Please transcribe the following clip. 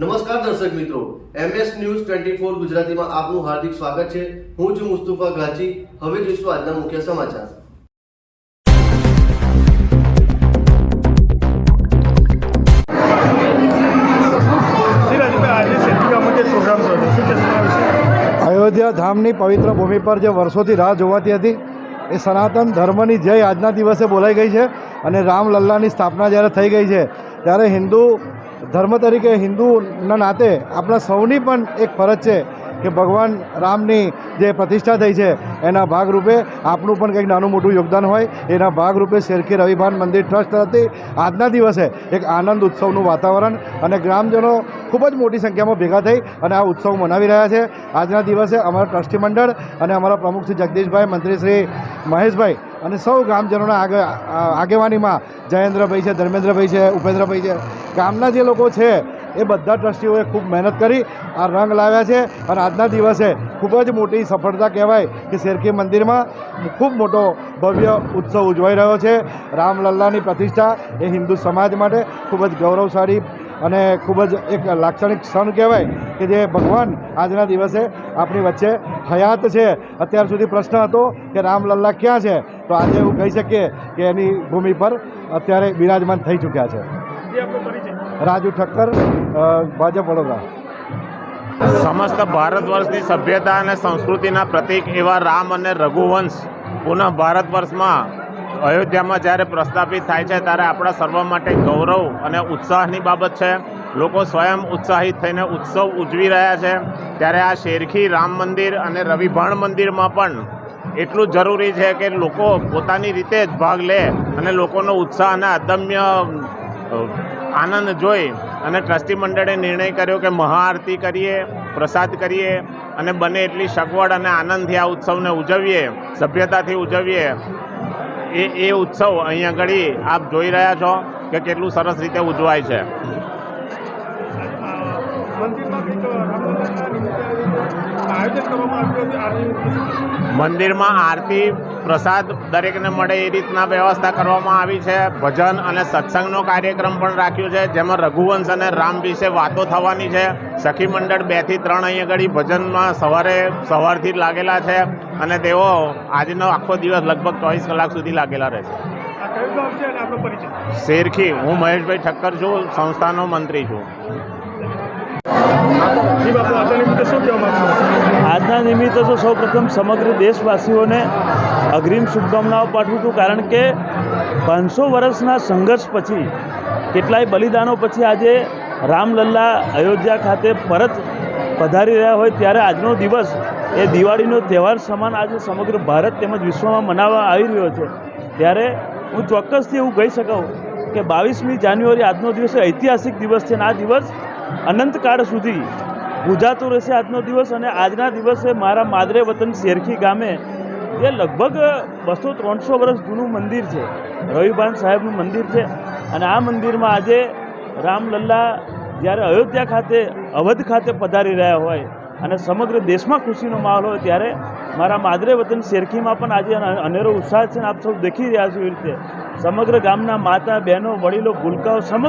નમસ્કાર દર્શક મિત્રો એમએસ ન્યૂઝ ટ્વેન્ટી ફોર ગુજરાતીમાં આપનું હાર્દિક સ્વાગત છે. હું છું મુસ્તુફા ગાજી હવે જોઈશું આજના મુખ્ય સમાચાર. અયોધ્યા ધામની પવિત્ર ભૂમિ પર જે વર્ષોથી રાહ જોવાતી હતી, એ સનાતન ધર્મની જય આજના દિવસે બોલાઈ ગઈ છે અને રામલલ્લાની સ્થાપના જ્યારે થઈ ગઈ છે, ત્યારે હિન્દુ ધર્મ તરીકે હિન્દુના નાતે આપણા સૌની પણ એક ફરજ છે કે ભગવાન રામની જે પ્રતિષ્ઠા થઈ છે, એના ભાગરૂપે આપણું પણ કંઈક નાનું મોટું યોગદાન હોય. એના ભાગરૂપે શેરખી રવિભાન મંદિર ટ્રસ્ટ તરફથી આજના દિવસે એક આનંદ ઉત્સવનું વાતાવરણ અને ગ્રામજનો ખૂબ જ મોટી સંખ્યામાં ભેગા થઈ અને આ ઉત્સવ મનાવી રહ્યા છે. આજના દિવસે અમારા ટ્રસ્ટી મંડળ અને અમારા પ્રમુખ શ્રી જગદીશભાઈ, મંત્રી શ્રી મહેશભાઈ અને સૌ ગ્રામજનોના આગે આગેવાનીમાં જયેન્દ્રભાઈ છે, ધર્મેન્દ્રભાઈ છે, ઉપેન્દ્રભાઈ છે. ગામના જે લોકો છે એ બધા ટ્રસ્ટીઓએ ખૂબ મહેનત કરી, આ રંગ લાવ્યા છે અને આજના દિવસે ખૂબ જ મોટી સફળતા કહેવાય કે શેરકી મંદિરમાં ખૂબ મોટો ભવ્ય ઉત્સવ ઉજવાઈ રહ્યો છે. રામલલ્લાની પ્રતિષ્ઠા એ હિન્દુ સમાજ માટે ખૂબ જ ગૌરવશાળી અને ખૂબ જ એક લાક્ષણિક ક્ષણ કહેવાય કે જે ભગવાન આજના દિવસે આપણી વચ્ચે હયાત છે. અત્યાર સુધી પ્રશ્ન હતો કે રામલલ્લા ક્યાં છે? તો આજે એવું કહી શકીએ કે એની ભૂમિ પર અત્યારે બિરાજમાન થઈ ચૂક્યા છે. રાજુ ઠક્કર ભાજપ વડોદરા. સમસ્ત ભારત વર્ષની સભ્યતા અને સંસ્કૃતિના પ્રતીક એવા રામ અને રઘુવંશ. પુનઃ ભારત વર્ષમાં અયોધ્યામાં જ્યારે પ્રસ્થાપિત થાય છે ત્યારે આપણા સર્વ માટે ગૌરવ અને ઉત્સાહની બાબત છે. લોકો સ્વયં ઉત્સાહિત થઈને ઉત્સવ ઉજવી રહ્યા છે. ત્યારે આ શેરખી રામ મંદિર અને રવિભાણ મંદિરમાં પણ એટલું જરૂરી છે કે લોકો પોતાની રીતે જ ભાગ લે અને લોકોનો ઉત્સાહ અને અદમ્ય આનંદ જોઈ અને ટ્રસ્ટી મંડળે નિર્ણય કર્યો કે મહાઆરતી કરીએ, પ્રસાદ કરીએ અને બને એટલી સગવડ અને આનંદથી આ ઉત્સવને ઉજવીએ, સભ્યતાથી ઉજવીએ એ એ ઉત્સવ અહીંયા આગળ આપ જોઈ રહ્યા છો કે કેટલું સરસ રીતે ઉજવાય છે. મંદિરમાં આરતી પ્રસાદ દરેકને મળે એ રીતના વ્યવસ્થા કરવામાં આવી છે. ભજન અને સત્સંગનો કાર્યક્રમ પણ રાખ્યો છે જેમાં રઘુવંશ અને રામ વિશે વાતો થવાની છે. સખી મંડળ બેથી ત્રણ અહીંયા આગળ ભજનમાં સવારે સવારથી લાગેલા છે અને તેઓ આજનો આખો દિવસ લગભગ ચોવીસ કલાક સુધી લાગેલા રહેશે. શેરખી. હું મહેશભાઈ ઠક્કર છું સંસ્થાનો મંત્રી છું. બાપુ આજના નિમિત્તે શું કહેવા આજના નિમિત્તે તો સૌપ્રથમ સમગ્ર દેશવાસીઓને અગ્રિમ શુભકામનાઓ પાઠવું છું, કારણ કે પાંચસો વર્ષના સંઘર્ષ પછી, કેટલાય બલિદાનો પછી આજે રામલલ્લા અયોધ્યા ખાતે પરત પધારી રહ્યા હોય, ત્યારે આજનો દિવસ એ દિવાળીનો તહેવાર સમાન આજે સમગ્ર ભારત તેમજ વિશ્વમાં મનાવવા આવી રહ્યો છે. ત્યારે હું ચોક્કસથી એવું કહી શકું કે બાવીસમી જાન્યુઆરી આજનો દિવસ ઐતિહાસિક દિવસ છે અને આ દિવસ અનંતકાળ સુધી ગુજાતો રહેશે આજનો દિવસ અને આજના દિવસે મારા માદરે વતન શેરખી ગામે, જે લગભગ બસો ત્રણસો વર્ષ જૂનું મંદિર છે, રવિભાન સાહેબનું મંદિર છે. અને આ મંદિરમાં આજે રામલલ્લા જ્યારે અયોધ્યા ખાતે, અવધ ખાતે પધારી રહ્યા હોય અને સમગ્ર દેશમાં ખુશીનો માહોલ હોય ત્યારે મારા માદરે વતન શેરખીમાં પણ આજે અનેરો ઉત્સાહ છે આપ સૌ દેખી રહ્યા છો એ રીતે. સમગ્ર ગામના માતા, બહેનો, વડીલો, ભૂલકાઓ સમગ્ર